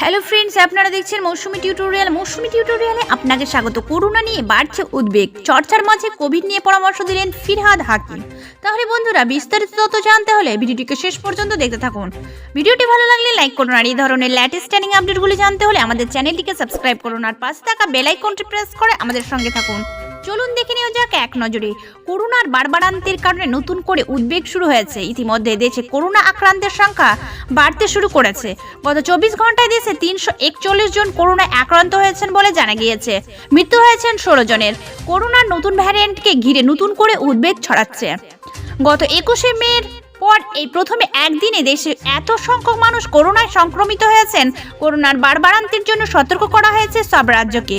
Hello friends আপনারা দেখছেন মৌসুমি tutorial মৌসুমি টিউটোরিয়ালে আপনাকে স্বাগত। করোনা নিয়ে বাড়ছে উদ্বেগ। চর্চার মাঝে কোভিড নিয়ে পরামর্শ দিলেন ফিরহাদ হাকিম। তাহলে বন্ধুরা, বিস্তারিত তথ্য জানতে হলে ভিডিওটিকে শেষ পর্যন্ত দেখতে থাকুন। ভিডিওটি ভালো লাগলে লাইক করুন আর এই ধরনের ল্যাটেস্ট ট্রেনিং আপডেটগুলি জানতে হলে আমাদের চ্যানেলটিকে সাবস্ক্রাইব করুন আর পাশে থাকা বেল আইকনটি প্রেস করে আমাদের সঙ্গে থাকুন। চলুন দেখে নেওয়া যাক এক নজরে। করোনার বারবারান্তের কারণে নতুন করে উদ্বেগ শুরু হয়েছে। ইতিমধ্যে দেশে করোনা আক্রান্তের সংখ্যা বাড়তে শুরু করেছে। গত চব্বিশ ঘন্টায় দেশে তিনশো একচল্লিশ জন করোনায় আক্রান্ত হয়েছেন বলে জানা গিয়েছে। মৃত্যু হয়েছেন ষোলো জনের। করোনার নতুন ভ্যারিয়েন্টকে ঘিরে নতুন করে উদ্বেগ ছড়াচ্ছে। গত একুশে মের পর এই প্রথমে একদিনে দেশে এত সংখ্যক মানুষ করোনায় সংক্রমিত হয়েছেন, করোনার বারবারান্তের জন্য সতর্ক করা হয়েছে সব রাজ্যকে।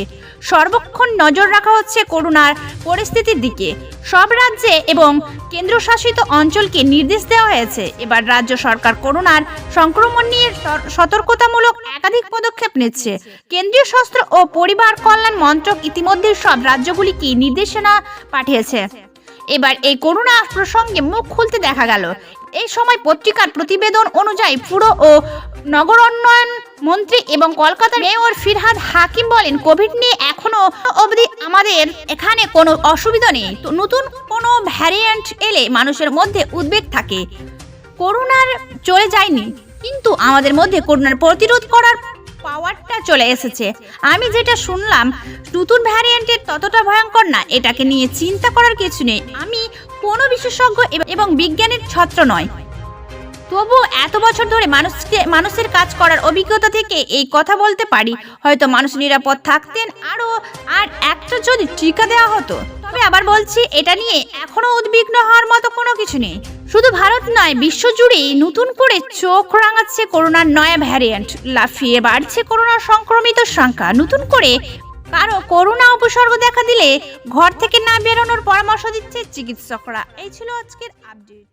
সর্বক্ষণ নজর রাখা হচ্ছে করোনার পরিস্থিতির দিকে। সব রাজ্যে এবং কেন্দ্রশাসিত অঞ্চলকে নির্দেশ দেওয়া হয়েছে। এবার রাজ্য সরকার করোনার সংক্রমণ নিয়ে সতর্কতামূলক একাধিক পদক্ষেপ নিচ্ছে। কেন্দ্রীয় স্বাস্থ্য ও পরিবার কল্যাণ মন্ত্রক ইতিমধ্যে সব রাজ্যগুলিকে নির্দেশনা পাঠিয়েছে। এবার এই করোনা প্রসঙ্গে মুখ খুলতে দেখা গেল। এই সময় পত্রিকার প্রতিবেদন অনুযায়ী পুর ও নগর উন্নয়ন মন্ত্রী এবং কলকাতার মেয়র ফিরহাদ হাকিম বলেন, কোভিড নিয়ে এখনও অবধি আমাদের এখানে কোনো অসুবিধা নেই। তো নতুন কোনো ভ্যারিয়েন্ট এলে মানুষের মধ্যে উদ্বেগ থাকে। করোনার চলে যায়নি, কিন্তু আমাদের মধ্যে করোনার প্রতিরোধ করার পাওয়ারটা চলে এসেছে। আমি যেটা শুনলাম নতুন ভ্যারিয়েন্টের ততটা ভয়ঙ্কর না, এটাকে নিয়ে চিন্তা করার কিছু নেই। আমি কোনো বিশেষজ্ঞ এব- বিজ্ঞানের ছত্র নয়। তবু এত বছর ধরে মানুষকে, মানুষের কাজ করার অভিজ্ঞতা থেকে এই কথা বলতে পারি। হয়তো মানুষ নিরাপদ থাকতেন আরও আর একটা যদি টিকা দেওয়া হতো। তবে আবার বলছি, এটা নিয়ে এখনও উদ্বিগ্ন হওয়ার মতো কোনো কিছু নেই। শুধু ভারত নয় বিশ্বজুড়েই নতুন করে চোখ রাঙাচ্ছে করোনার নয়া ভ্যারিয়েন্ট। লাফিয়ে বাড়ছে করোনা সংক্রমিত সংখ্যা। নতুন করে কারও করোনা উপসর্গ দেখা দিলে ঘর থেকে না বেরোনোর পরামর্শ দিচ্ছে চিকিৎসকরা। এই ছিল আজকের আপডেট